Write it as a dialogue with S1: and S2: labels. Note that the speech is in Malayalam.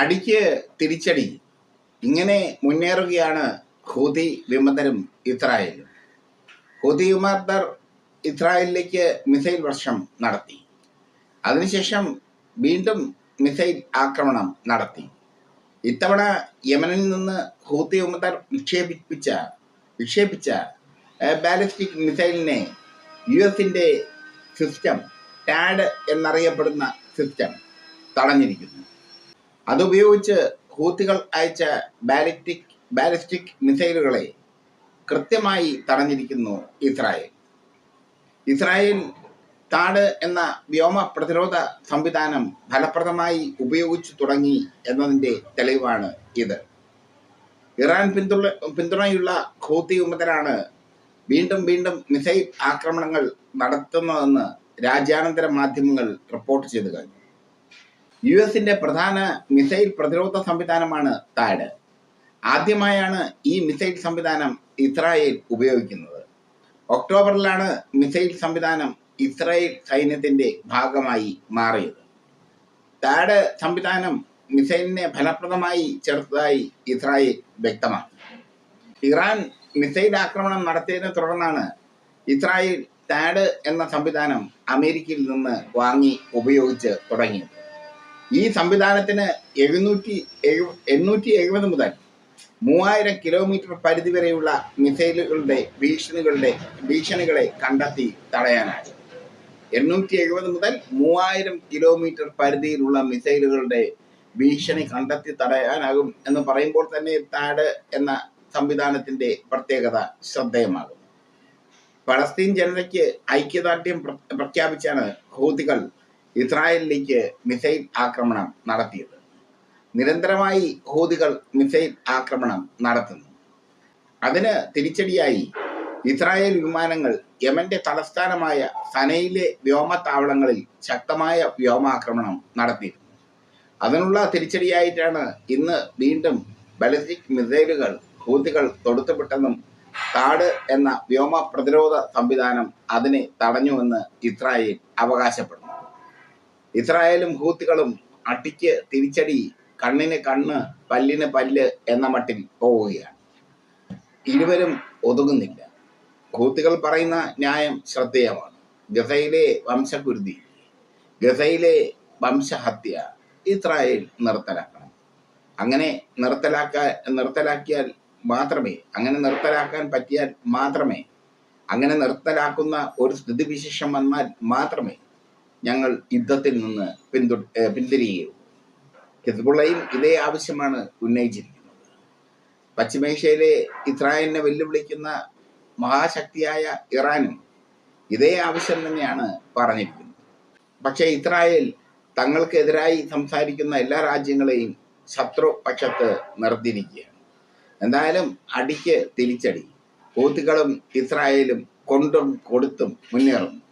S1: അടിക്ക് തിരിച്ചടി. ഇങ്ങനെ മുന്നേറുകയാണ് ഹൂതി വിമതരും ഇസ്രായേലും. ഹൂതി വിമതർ ഇസ്രായേലിലേക്ക് മിസൈൽ വർഷം നടത്തി. അതിനുശേഷം വീണ്ടും മിസൈൽ ആക്രമണം നടത്തി. ഇത്തവണ യമനിൽ നിന്ന് ഹൂതി വിമതർ വിക്ഷേപിപ്പിച്ച വിക്ഷേപിച്ച ബാലിസ്റ്റിക് മിസൈലിനെ യു എസിന്റെ സിസ്റ്റം ടാഡ് എന്നറിയപ്പെടുന്ന സിസ്റ്റം തടഞ്ഞിരിക്കുന്നു. അതുപയോഗിച്ച് ഹൂത്തികൾ അയച്ച ബാലിസ്റ്റിക് ബാലിസ്റ്റിക് മിസൈലുകളെ കൃത്യമായി തടഞ്ഞിരിക്കുന്നു ഇസ്രായേൽ. ഇസ്രായേൽ താട് എന്ന വ്യോമ പ്രതിരോധ സംവിധാനം ഫലപ്രദമായി ഉപയോഗിച്ചു തുടങ്ങി എന്നതിന്റെ തെളിവാണ് ഇത്. ഇറാൻ പിന്തുണ പിന്തുണയുള്ള ഹൂത്തി വിമതരാണ് വീണ്ടും വീണ്ടും മിസൈൽ ആക്രമണങ്ങൾ നടത്തുന്നതെന്ന് രാജ്യാനന്തര മാധ്യമങ്ങൾ റിപ്പോർട്ട് ചെയ്തു കഴിഞ്ഞു. യു എസിന്റെ പ്രധാന മിസൈൽ പ്രതിരോധ സംവിധാനമാണ് താഡ് ആദ്യമായാണ് ഈ മിസൈൽ സംവിധാനം ഇസ്രായേൽ ഉപയോഗിക്കുന്നത്. ഒക്ടോബറിലാണ് മിസൈൽ സംവിധാനം ഇസ്രായേൽ സൈന്യത്തിന്റെ ഭാഗമായി മാറിയത്. താഡ് സംവിധാനം മിസൈലിനെ ഫലപ്രദമായി ചേർത്തതായി ഇസ്രായേൽ വ്യക്തമാക്കി. ഇറാൻ മിസൈൽ ആക്രമണം നടത്തിയതിനെ തുടർന്നാണ് ഇസ്രായേൽ താഡ് എന്ന സംവിധാനം അമേരിക്കയിൽ നിന്ന് വാങ്ങി ഉപയോഗിച്ച് തുടങ്ങിയത്. ഈ സംവിധാനത്തിന് എഴുന്നൂറ്റി എഴു എണ്ണൂറ്റി എഴുപത് മുതൽ മൂവായിരം കിലോമീറ്റർ പരിധിവരെയുള്ള മിസൈലുകളുടെ ഭീഷണികളുടെ ഭീഷണികളെ കണ്ടെത്തി തടയാനായി. എണ്ണൂറ്റി എഴുപത് മുതൽ മൂവായിരം കിലോമീറ്റർ പരിധിയിലുള്ള മിസൈലുകളുടെ ഭീഷണി കണ്ടെത്തി തടയാനാകും എന്ന് പറയുമ്പോൾ തന്നെ താഡ് എന്ന സംവിധാനത്തിന്റെ പ്രത്യേകത ശ്രദ്ധേയമാകും. പലസ്തീൻ ജനതയ്ക്ക് ഐക്യദാർഢ്യം പ്ര- പ്രഖ്യാപിച്ചാണ് ഹൂതികൾ ഇസ്രായേലിലേക്ക് മിസൈൽ ആക്രമണം നടത്തിയത്. നിരന്തരമായി ഹൂതികൾ മിസൈൽ ആക്രമണം നടത്തുന്നു. അതിന് തിരിച്ചടിയായി ഇസ്രായേൽ വിമാനങ്ങൾ യമന്റെ തലസ്ഥാനമായ സനയിലെ വ്യോമത്താവളങ്ങളിൽ ശക്തമായ വ്യോമാക്രമണം നടത്തിയിരുന്നു. അതിനുള്ള തിരിച്ചടിയായിട്ടാണ് ഇന്ന് വീണ്ടും ബലിസ്റ്റിക് മിസൈലുകൾ ഹൂതികൾ തൊടുത്തുവിട്ടെന്നും താട് എന്ന വ്യോമ പ്രതിരോധ സംവിധാനം അതിനെ തടഞ്ഞുവെന്ന് ഇസ്രായേൽ അവകാശപ്പെടുന്നു. ഇസ്രായേലും ഹൂത്തികളും അടിക്ക് തിരിച്ചടി കണ്ണിന് കണ്ണ് പല്ലിന് പല്ല് എന്ന മട്ടിൽ പോവുകയാണ്. ഇരുവരും ഒതുങ്ങുന്നില്ല. ഹൂത്തികൾ പറയുന്ന ന്യായം ശ്രദ്ധേയമാണ്. ഗസയിലെ വംശകുരുതി ഗസയിലെ വംശഹത്യ ഇസ്രായേൽ നിർത്തലാക്കണം. അങ്ങനെ നിർത്തലാക്കാൻ നിർത്തലാക്കിയാൽ മാത്രമേ അങ്ങനെ നിർത്തലാക്കാൻ പറ്റിയാൽ മാത്രമേ അങ്ങനെ നിർത്തലാക്കുന്ന ഒരു സ്ഥിതിവിശേഷം വന്നാൽ മാത്രമേ ഞങ്ങൾ യുദ്ധത്തിൽ നിന്ന് പിന്തു പിന്തിരിയുകയുള്ളൂ ഹിസ്ബുള്ളയും ഇതേ ആവശ്യമാണ് ഉന്നയിച്ചിരിക്കുന്നത്. പശ്ചിമേഷ്യയിലെ ഇസ്രായേലിനെ വെല്ലുവിളിക്കുന്ന മഹാശക്തിയായ ഇറാനും ഇതേ ആവശ്യം തന്നെയാണ് പറഞ്ഞിരിക്കുന്നത്. പക്ഷേ ഇസ്രായേൽ തങ്ങൾക്കെതിരായി സംസാരിക്കുന്ന എല്ലാ രാജ്യങ്ങളെയും ശത്രു പക്ഷത്ത് നിർത്തിയിരിക്കുകയാണ്. എന്തായാലും അടിക്ക് തിരിച്ചടി. ഹൂത്തികളും ഇസ്രായേലും കൊണ്ടും കൊടുത്തും മുന്നേറുന്നു.